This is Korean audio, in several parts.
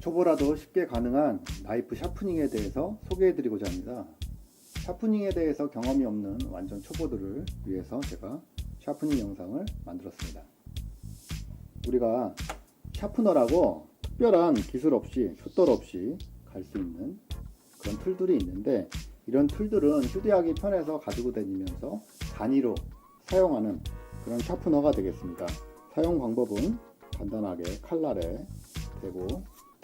초보라도 쉽게 가능한 나이프 샤프닝에 대해서 소개해드리고자 합니다. 샤프닝에 대해서 경험이 없는 완전 초보들을 위해서 제가 샤프닝 영상을 만들었습니다. 우리가 샤프너라고 특별한 기술 없이 숫돌 없이 갈 수 있는 그런 툴들이 있는데 이런 툴들은 휴대하기 편해서 가지고 다니면서 단위로 사용하는 그런 샤프너가 되겠습니다. 사용 방법은 간단하게 칼날에 대고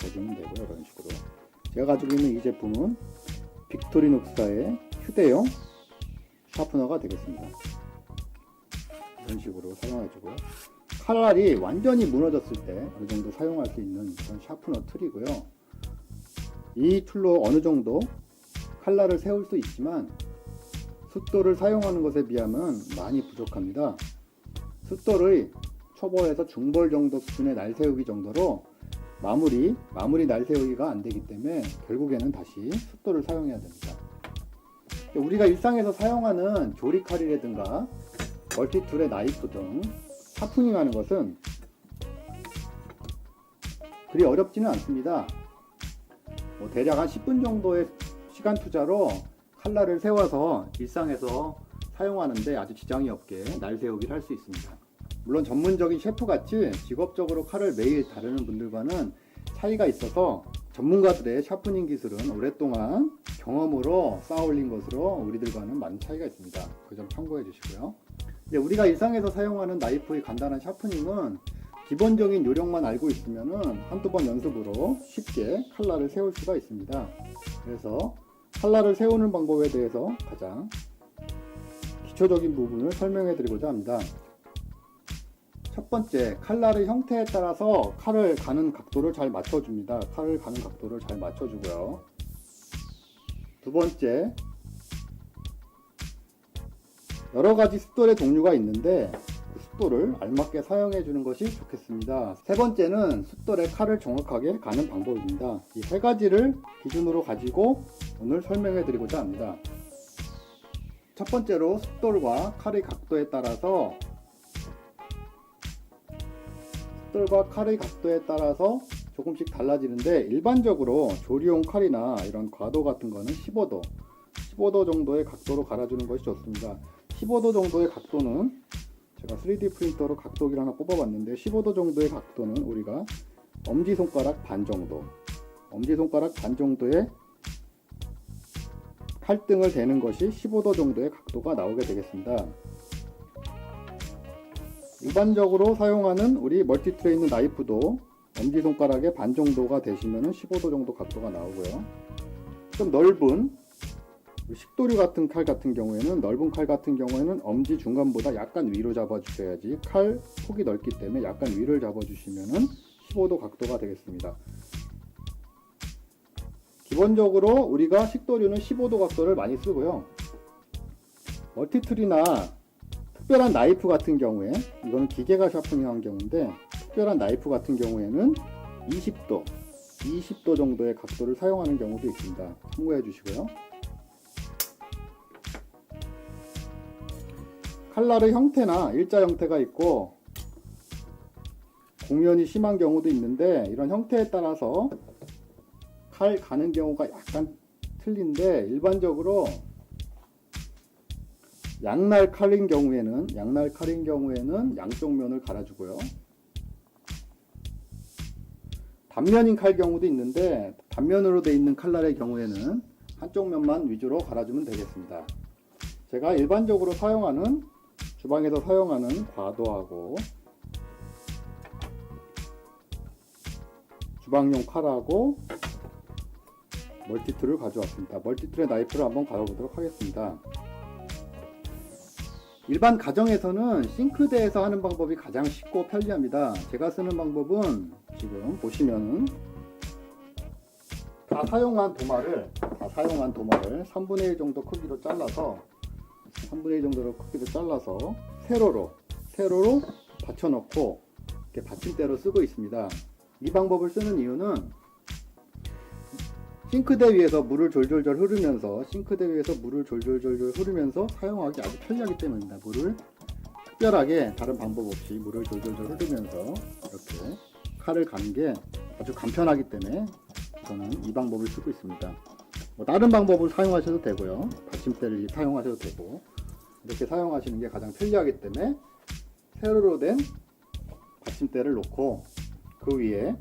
고정되고 이런 식으로 제가 가지고 있는 이 제품은 빅토리녹스의 휴대용 샤프너가 되겠습니다. 이런 식으로 사용해주고요. 칼날이 완전히 무너졌을 때 어느 정도 사용할 수 있는 그런 샤프너 툴이고요. 이 툴로 어느 정도 칼날을 세울 수 있지만 숫돌을 사용하는 것에 비하면 많이 부족합니다. 숫돌의 초보에서 중벌 정도 수준의 날 세우기 정도로 마무리, 마무리 날 세우기가 안 되기 때문에 결국에는 다시 숫돌을 사용해야 됩니다. 우리가 일상에서 사용하는 조리칼이라든가 멀티툴의 나이프 등 샤프닝 하는 것은 그리 어렵지는 않습니다. 뭐 대략 한 10분 정도의 시간 투자로 칼날을 세워서 일상에서 사용하는데 아주 지장이 없게 날 세우기를 할 수 있습니다. 물론 전문적인 셰프같이 직업적으로 칼을 매일 다루는 분들과는 차이가 있어서 전문가들의 샤프닝 기술은 오랫동안 경험으로 쌓아올린 것으로 우리들과는 많은 차이가 있습니다. 그 점 참고해 주시고요. 이제 우리가 일상에서 사용하는 나이프의 간단한 샤프닝은 기본적인 요령만 알고 있으면은 한두 번 연습으로 쉽게 칼날을 세울 수가 있습니다. 그래서 칼날을 세우는 방법에 대해서 가장 기초적인 부분을 설명해 드리고자 합니다. 첫 번째, 칼날의 형태에 따라서 칼을 가는 각도를 잘 맞춰줍니다. 칼을 가는 각도를 잘 맞춰주고요. 두 번째, 여러 가지 숫돌의 종류가 있는데 그 숫돌을 알맞게 사용해 주는 것이 좋겠습니다. 세 번째는 숫돌의 칼을 정확하게 가는 방법입니다. 이 세 가지를 기준으로 가지고 오늘 설명해 드리고자 합니다. 첫 번째로 숫돌과 칼의 각도에 따라서 숫돌과 칼의 각도에 따라서 조금씩 달라지는데 일반적으로 조리용 칼이나 이런 과도 같은 거는 15도 15도 정도의 각도로 갈아주는 것이 좋습니다. 15도 정도의 각도는 제가 3D 프린터로 각도기를 하나 뽑아봤는데 15도 정도의 각도는 우리가 엄지손가락 반 정도 엄지손가락 반 정도의 칼등을 대는 것이 15도 정도의 각도가 나오게 되겠습니다 일반적으로 사용하는 우리 멀티툴에 있는 나이프도 엄지손가락의 반 정도가 되시면 15도 정도 각도가 나오고요. 좀 넓은 식도류 같은 칼 같은 경우에는 넓은 칼 같은 경우에는 엄지 중간보다 약간 위로 잡아주셔야지 칼 폭이 넓기 때문에 약간 위를 잡아주시면 15도 각도가 되겠습니다. 기본적으로 우리가 식도류는 15도 각도를 많이 쓰고요. 멀티툴이나 특별한 나이프 같은 경우에 이거는 기계가 샤프닝한 경우인데 특별한 나이프 같은 경우에는 20도 20도 정도의 각도를 사용하는 경우도 있습니다. 참고해 주시고요. 칼날의 형태나 일자 형태가 있고 공연이 심한 경우도 있는데 이런 형태에 따라서 칼 가는 경우가 약간 틀린데 일반적으로 양날 칼인 경우에는 양날 칼인 경우에는 양쪽 면을 갈아주고요. 단면인 칼 경우도 있는데 단면으로 되어 있는 칼날의 경우에는 한쪽 면만 위주로 갈아주면 되겠습니다. 제가 일반적으로 사용하는 주방에서 사용하는 과도하고 주방용 칼하고 멀티툴을 가져왔습니다. 멀티툴의 나이프를 한번 갈아보도록 하겠습니다. 일반 가정에서는 싱크대에서 하는 방법이 가장 쉽고 편리합니다. 제가 쓰는 방법은 지금 보시면은 다 사용한 도마를 다 사용한 도마를 3분의 1 정도 크기로 잘라서 3분의 1 정도로 크기로 잘라서 세로로 세로로 받쳐놓고 이렇게 받침대로 쓰고 있습니다. 이 방법을 쓰는 이유는 싱크대 위에서 물을 졸졸졸 흐르면서 싱크대 위에서 물을 졸졸졸 흐르면서 사용하기 아주 편리하기 때문입니다. 물을 특별하게 다른 방법 없이 물을 졸졸졸 흐르면서 이렇게 칼을 가는 게 아주 간편하기 때문에 저는 이 방법을 쓰고 있습니다. 뭐 다른 방법을 사용하셔도 되고요. 받침대를 사용하셔도 되고 이렇게 사용하시는 게 가장 편리하기 때문에 세로로 된 받침대를 놓고 그 위에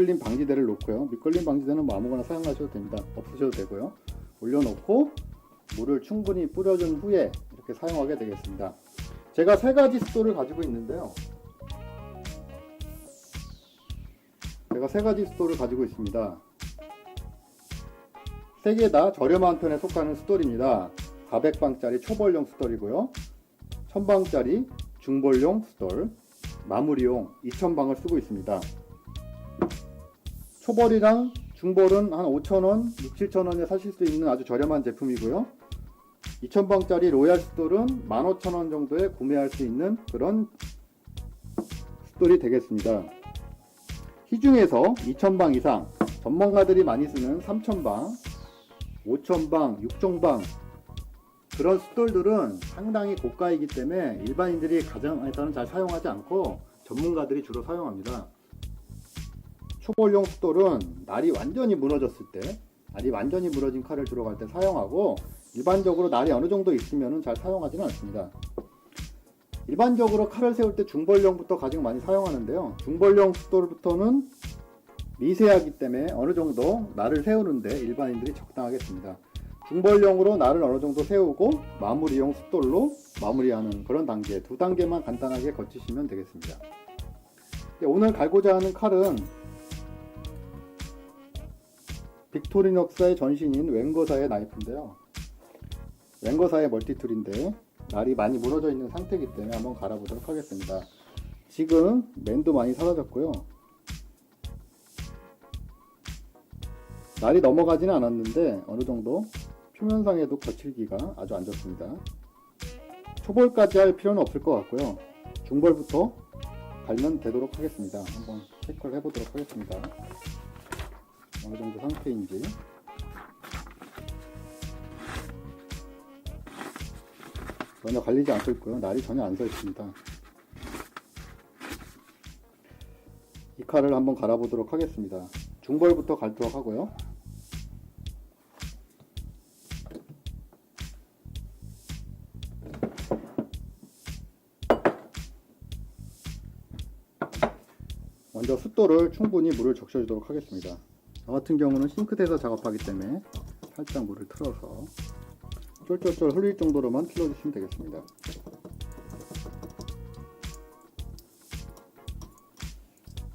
미끌림 방지대를 놓고요. 미끌림 방지대는 뭐 아무거나 사용하셔도 됩니다. 없으셔도 되고요. 올려놓고 물을 충분히 뿌려준 후에 이렇게 사용하게 되겠습니다. 제가 세 가지 숫도를 가지고 있는데요. 제가 세 가지 숫도를 가지고 있습니다. 세 개 다 저렴한 편에 속하는 숫돌입니다. 400방짜리 초벌용 숫돌이고요. 1000방짜리 중벌용 숫돌, 마무리용 2000방을 쓰고 있습니다. 초벌이랑 중벌은 한 5,000원, 6, 7,000원에 사실 수 있는 아주 저렴한 제품이고요. 2,000방짜리 로얄 숫돌은 15,000원 정도에 구매할 수 있는 그런 숫돌이 되겠습니다. 이 중에서 2,000방 이상, 전문가들이 많이 쓰는 3,000방, 5,000방, 6,000방 그런 숫돌들은 상당히 고가이기 때문에 일반인들이 가정에서는 잘 사용하지 않고 전문가들이 주로 사용합니다. 초벌용 숫돌은 날이 완전히 무너졌을 때, 날이 완전히 무너진 칼을 들어갈 때 사용하고 일반적으로 날이 어느 정도 있으면 잘 사용하지는 않습니다. 일반적으로 칼을 세울 때 중벌용부터 가장 많이 사용하는데요. 중벌용 숫돌부터는 미세하기 때문에 어느 정도 날을 세우는데 일반인들이 적당하게 씁니다. 중벌용으로 날을 어느 정도 세우고 마무리용 숫돌로 마무리하는 그런 단계 두 단계만 간단하게 거치시면 되겠습니다. 네, 오늘 갈고자 하는 칼은 빅토리넉스의 전신인 웬거사의 나이프인데요. 웬거사의 멀티툴인데 날이 많이 무너져 있는 상태이기 때문에 한번 갈아보도록 하겠습니다. 지금 맨도 많이 사라졌고요. 날이 넘어가지는 않았는데 어느 정도 표면상에도 거칠기가 아주 안 좋습니다. 초벌까지 할 필요는 없을 것 같고요. 중벌부터 갈면 되도록 하겠습니다. 한번 체크를 해보도록 하겠습니다. 어느 정도 상태인지. 전혀 갈리지 않고 있고요. 날이 전혀 안 서 있습니다. 이 칼을 한번 갈아보도록 하겠습니다. 중벌부터 갈도록 하고요. 먼저 숫도를 충분히 물을 적셔주도록 하겠습니다. 저 같은 경우는 싱크대에서 작업하기 때문에 살짝 물을 틀어서 쫄쫄쫄 흘릴 정도로만 틀어주시면 되겠습니다.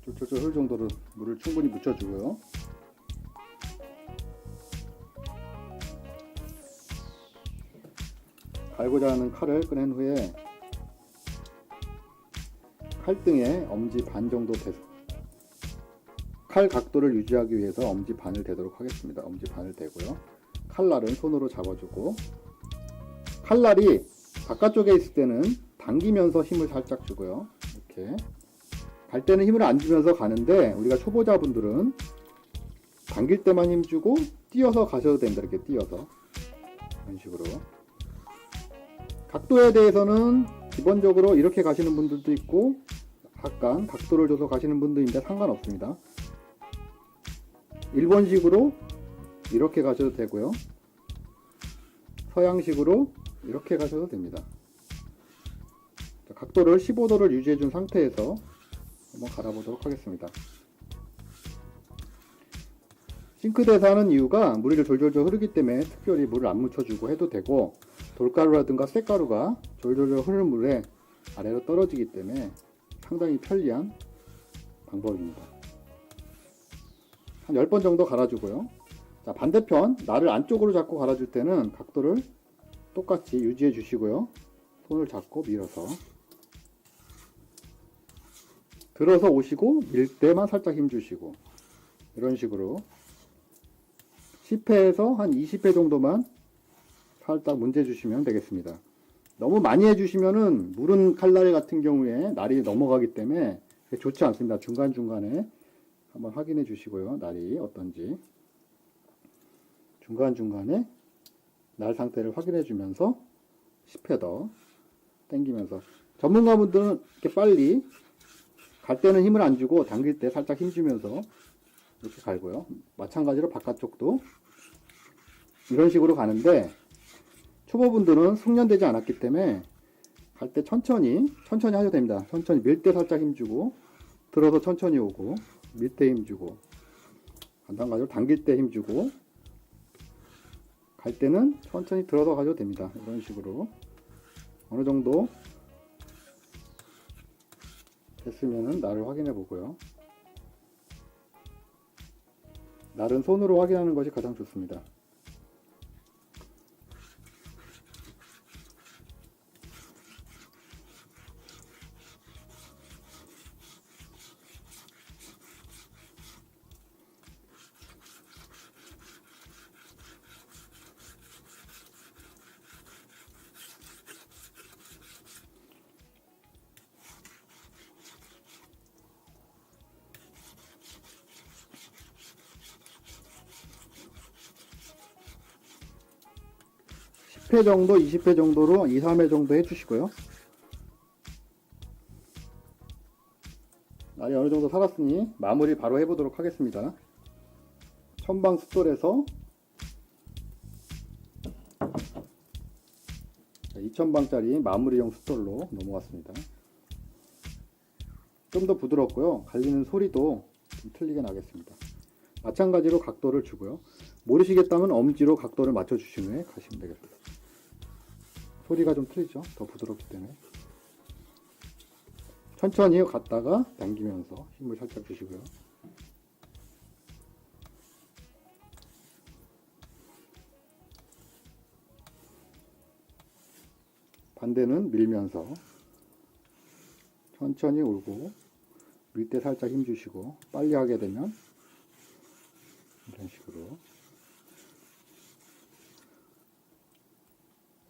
쫄쫄쫄 흘릴 정도로 물을 충분히 묻혀주고요. 갈고자 하는 칼을 꺼낸 후에 칼등에 엄지 반 정도 대, 칼 각도를 유지하기 위해서 엄지 반을 대도록 하겠습니다. 엄지 반을 대고요. 칼날은 손으로 잡아주고 칼날이 바깥쪽에 있을 때는 당기면서 힘을 살짝 주고요. 이렇게 갈 때는 힘을 안 주면서 가는데 우리가 초보자분들은 당길 때만 힘 주고 뛰어서 가셔도 된다. 이렇게 뛰어서 이런 식으로 각도에 대해서는 기본적으로 이렇게 가시는 분들도 있고 약간 각도를 줘서 가시는 분들인데 상관없습니다. 일본식으로 이렇게 가셔도 되고요. 서양식으로 이렇게 가셔도 됩니다. 자, 각도를 15도를 유지해 준 상태에서 한번 갈아보도록 하겠습니다. 싱크대에서 하는 이유가 물이 졸졸졸 흐르기 때문에 특별히 물을 안 묻혀주고 해도 되고 돌가루라든가 쇳가루가 졸졸졸 흐르는 물에 아래로 떨어지기 때문에 상당히 편리한 방법입니다. 한 10번 정도 갈아주고요. 자, 반대편 날을 안쪽으로 잡고 갈아줄 때는 각도를 똑같이 유지해 주시고요. 손을 잡고 밀어서 들어서 오시고 밀 때만 살짝 힘 주시고 이런 식으로 10회에서 한 20회 정도만 살짝 문제 주시면 되겠습니다. 너무 많이 해주시면은 무른 칼날 같은 경우에 날이 넘어가기 때문에 좋지 않습니다. 중간중간에 한번 확인해 주시고요. 날이 어떤지. 중간중간에 날 상태를 확인해 주면서 10회 더 당기면서 전문가분들은 이렇게 빨리 갈 때는 힘을 안 주고 당길 때 살짝 힘 주면서 이렇게 갈고요. 마찬가지로 바깥쪽도 이런 식으로 가는데 초보분들은 숙련되지 않았기 때문에 갈 때 천천히 천천히 하셔도 됩니다. 천천히 밀 때 살짝 힘 주고 들어서 천천히 오고 밀 때 힘 주고 마찬가지로 당길 때 힘 주고 갈 때는 천천히 들어서 가셔도 됩니다. 이런 식으로 어느 정도 됐으면은 날을 확인해 보고요. 날은 손으로 확인하는 것이 가장 좋습니다. 십회 정도, 20회 정도로 2, 3회 정도 해주시고요. 날이 어느 정도 살았으니 마무리 바로 해보도록 하겠습니다. 천방 숫돌에서 2000방짜리 마무리용 숫돌로 넘어왔습니다. 좀 더 부드럽고요. 갈리는 소리도 좀 틀리게 나겠습니다. 마찬가지로 각도를 주고요. 모르시겠다면 엄지로 각도를 맞춰주신 후에 가시면 되겠습니다. 소리가 좀 틀리죠? 더 부드럽기 때문에. 천천히 갔다가 당기면서 힘을 살짝 주시고요. 반대는 밀면서 천천히 울고 밀 때 살짝 힘 주시고 빨리 하게 되면 이런 식으로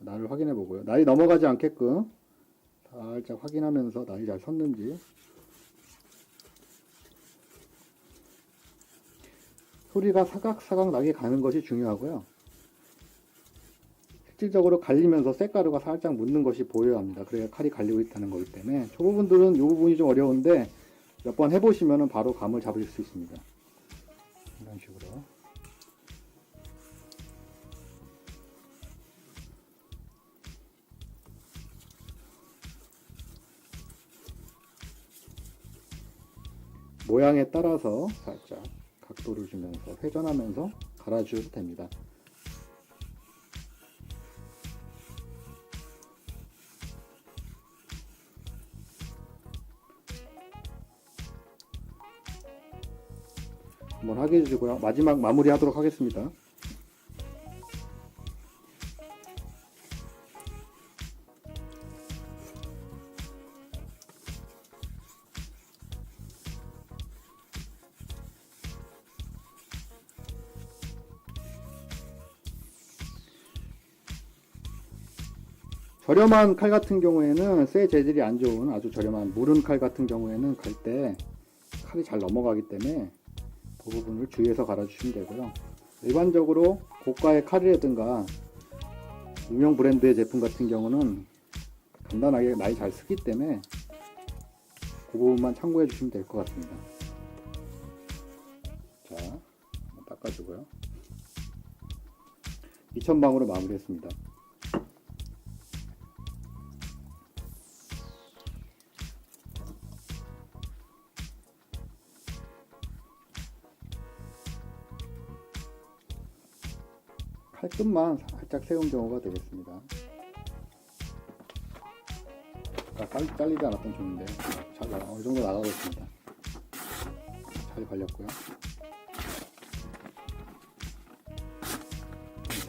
날을 확인해 보고요. 날이 넘어가지 않게끔 살짝 확인하면서 날이 잘 섰는지 소리가 사각사각 나게 가는 것이 중요하고요. 실질적으로 갈리면서 쇳가루가 살짝 묻는 것이 보여야 합니다. 그래야 칼이 갈리고 있다는 거기 때문에 초보분들은 이 부분이 좀 어려운데 몇 번 해보시면 바로 감을 잡으실 수 있습니다. 모양에 따라서 살짝 각도를 주면서 회전하면서 갈아주셔도 됩니다. 한번 하게 해주시고요. 마지막 마무리 하도록 하겠습니다. 저렴한 칼 같은 경우에는 쇠 재질이 안 좋은 아주 저렴한 무른 칼 같은 경우에는 갈 때 칼이 잘 넘어가기 때문에 그 부분을 주의해서 갈아주시면 되고요. 일반적으로 고가의 칼이라든가 유명 브랜드의 제품 같은 경우는 간단하게 많이 잘 쓰기 때문에 그 부분만 참고해 주시면 될 것 같습니다. 자, 닦아주고요. 2000방으로 마무리했습니다. 끝만 살짝 세운 경우가 되겠습니다. 아까 잘, 잘리지 않았던 종인데 잘 나- 어느 정도 나가고 있습니다. 잘 갈렸고요.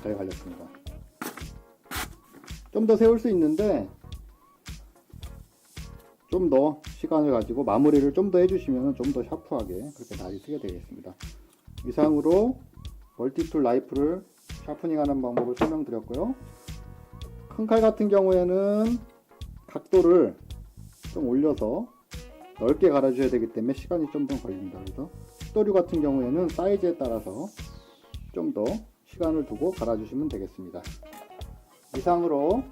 잘 갈렸습니다. 좀 더 세울 수 있는데 좀 더 시간을 가지고 마무리를 좀 더 해주시면 좀 더 샤프하게 그렇게 날이 쓰게 되겠습니다. 이상으로 멀티툴 라이프를 샤프닝하는 방법을 설명드렸고요. 큰 칼 같은 경우에는 각도를 좀 올려서 넓게 갈아줘야 되기 때문에 시간이 좀 더 걸립니다. 그래서 식도류 같은 경우에는 사이즈에 따라서 좀 더 시간을 두고 갈아주시면 되겠습니다. 이상으로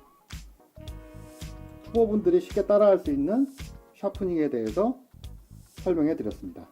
초보분들이 쉽게 따라할 수 있는 샤프닝에 대해서 설명해 드렸습니다.